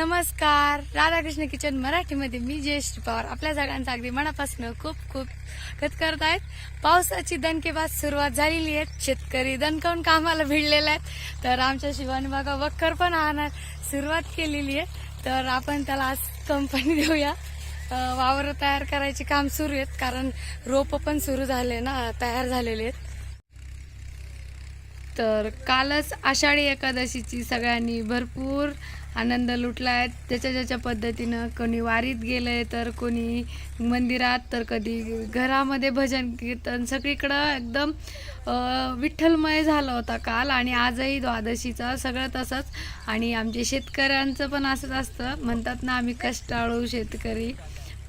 नमस्कार. राधाकृष्ण किचन मराठीमध्ये मी जयश्री पवार. आपल्या सगळ्यांचा अगदी मनापासून खूप खूप खत करत आहेत. पावसाची दणकेबाज सुरुवात झालेली आहे. शेतकरी दणकावून कामाला भिडलेले आहेत. तर आमच्या शिवानी बघा वक्कर पण आणणार सुरुवात केलेली आहे. तर आपण त्याला आज कंपनी देऊया. वावर तयार करायचे काम सुरू आहेत. कारण रोप पण सुरू झाले ना तयार झालेले आहेत. तर कालच आषाढी एकादशीची सगळ्यांनी भरपूर आनंद लुटला आहे. ज्याच्या ज्याच्या पद्धतीनं कोणी वारीत गेलं आहे तर कोणी मंदिरात तर कधी घरामध्ये भजन कीर्तन सगळीकडं एकदम विठ्ठलमय झाला होता काल आणि आजही द्वादशीचा सगळं तसंच. आणि आमचे शेतकऱ्यांचं पण असंच असतं. म्हणतात ना आम्ही कष्टाळू शेतकरी.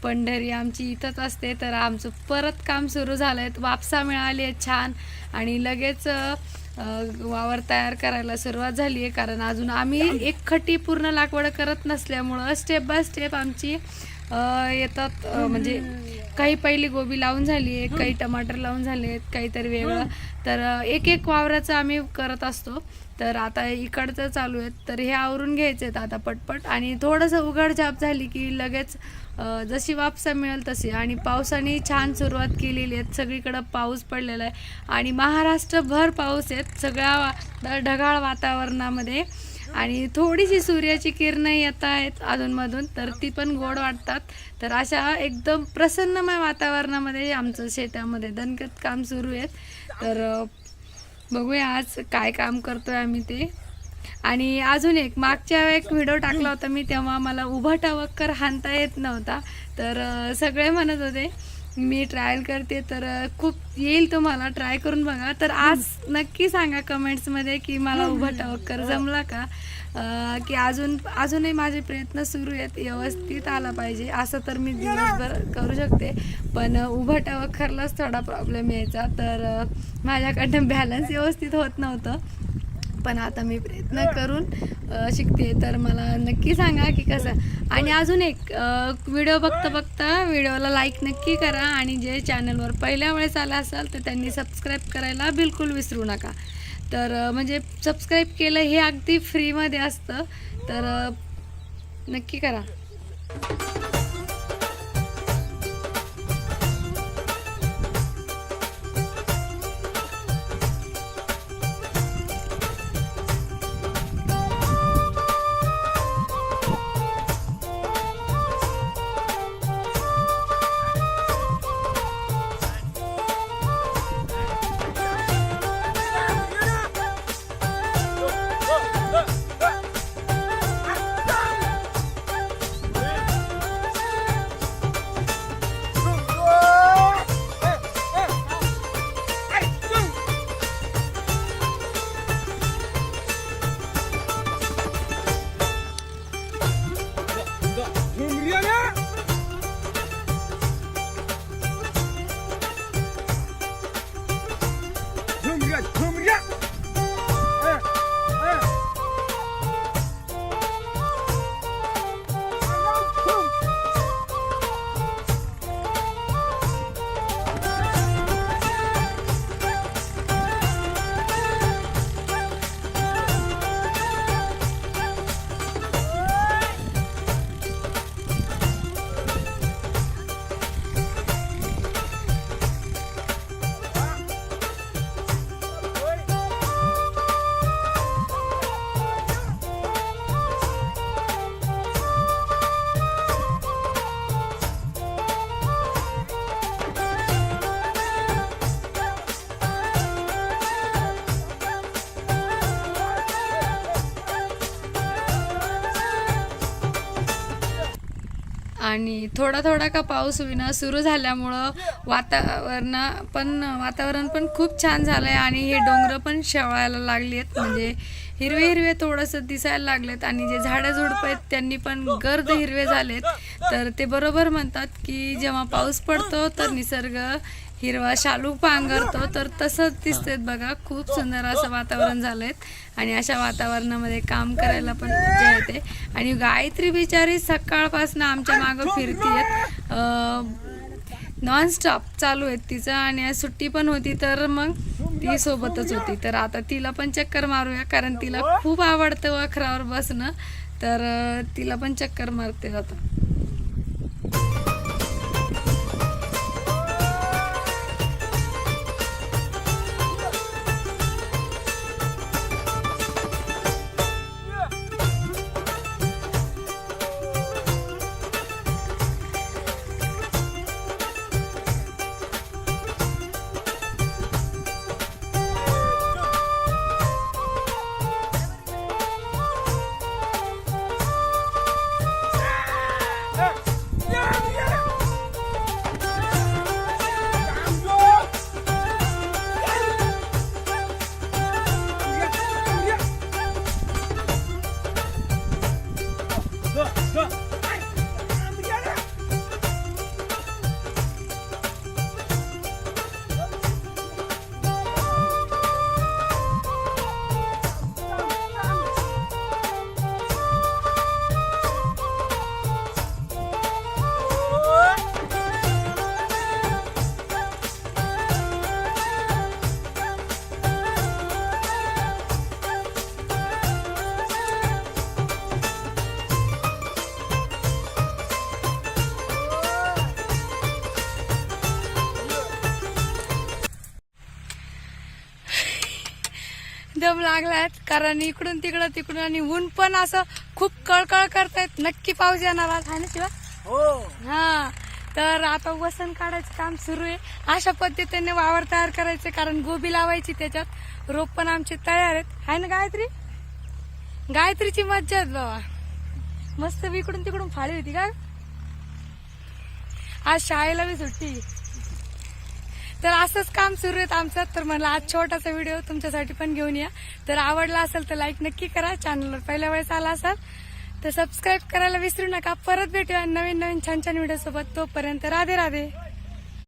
पंढरी आमची इथंच असते. तर आमचं परत काम सुरू झालं आहे वापसा मिळाली आहे छान. आणि लगेच वावर तयार करायला सुरुवात झाली आहे कारण अजून आम्ही एक खटी पूर्ण लागवड करत नसल्यामुळं स्टेप बाय स्टेप आमची येतात म्हणजे काही पहिली गोबी लावून झाली आहे काही टमाटर लावून झाले आहेत काहीतरी वेगळं. तर एक एक वावराचं आम्ही करत असतो. तर आता इकडचं चालू आहेत. तर हे आवरून घ्यायचे आहेत आता पटपट. आणि थोडंसं उघडझाप झाली की लगेच जशी वापसा मिळेल तशी. आणि पावसाने छान सुरुवात केलेली आहे. सगळीकडं पाऊस पडलेला आहे. आणि महाराष्ट्रभर पाऊस आहेत. सगळ्या ढगाळ वातावरणामध्ये. आणि थोडीशी सूर्याची किरणं येत आहेत अधूनमधून तर ती पण गोड वाटतात. तर अशा एकदम प्रसन्नमय वातावरणामध्ये आमचं शेतामध्ये दणकत काम सुरू आहेत. तर बघूया आज काय काम करतोय आम्ही ते. आणि अजून एक मागच्या एक व्हिडिओ टाकला होता मी तेव्हा मला उभा टवक्कर हाणता येत नव्हता. तर सगळे म्हणत होते मी ट्रायल करते तर खूप येईल तुम्हाला ट्राय करून बघा. तर आज नक्की सांगा कमेंट्समध्ये की मला उभा टावक्कर जमला का? की अजून अजूनही माझे प्रयत्न सुरू आहेत व्यवस्थित आला पाहिजे. असं तर मी दिवसभर करू शकते. पण उभं उभा थोडा प्रॉब्लेम यायचा. तर माझ्याकडनं बॅलन्स व्यवस्थित होत नव्हतं. पण आता मी प्रयत्न करून शिकते. तर मला नक्की सांगा की कसं. आणि अजून एक व्हिडिओ बघता बघता व्हिडिओला लाईक नक्की करा आणि जे चॅनलवर पहिल्या वेळेस आला असाल तर त्यांनी सबस्क्राईब करायला बिलकुल विसरू नका. तर म्हणजे सबस्क्राईब केलं हे अगदी फ्रीमध्ये असतं. तर नक्की करा. आणि थोडा थोडा का पाऊस होईना सुरू झाल्यामुळं वातावरण पण वातावरण पण खूप छान झालं आहे आणि हे डोंगर पण शेवाळायला लागली आहेत म्हणजे हिरवे हिरवे थोडंसं दिसायला लागलेत आणि जे झाडं झुडपं आहेत त्यांनी पण गर्द हिरवे झालेत. तर ते बरोबर म्हणतात की जेव्हा पाऊस पडतो तर निसर्ग हिरवा शालू पांघरतो. तर तसंच दिसतेत बघा खूप सुंदर असं वातावरण झालंय. आणि अशा वातावरणामध्ये काम करायला पण मजा येते. आणि गायत्री बिचारी सकाळपासून आमच्या मागं फिरतीयत. नॉनस्टॉप चालू आहेत तिचं आणि आज सुट्टी पण होती तर मग ती सोबतच होती. तर आता तिला पण चक्कर मारूया कारण तिला खूप आवडतं वखरावर बसणं. तर तिला पण चक्कर मारते आता दम लागलाय कारण इकडून तिकडं तिकडून आणि ऊन पण असं खूप कळकळ करतायत. नक्की पाऊस येणार आज आहे ना शिवा? हो. हा. तर आता वसन काढायचं काम सुरू आहे. अशा पद्धतीने वावर तयार करायचे कारण गोबी लावायची त्याच्यात. रोप पण आमचे तयार आहेत. आहे ना गायत्री? गायत्रीची मज्जा बाबा. मस्त इकडून तिकडून फाळी होती का? आज शाळेला बी सुट्टी. तर असंच काम सुरू आहेत आमचं. तर मला आज छोटासा व्हिडिओ तुमच्यासाठी पण घेऊन या. तर आवडला असेल तर लाईक नक्की करा. चॅनलवर पहिल्या वेळेस आला असाल तर सबस्क्राईब करायला विसरू नका. परत भेटूया नवीन नवीन छान छान व्हिडिओ सोबत. तोपर्यंत राधे राधे.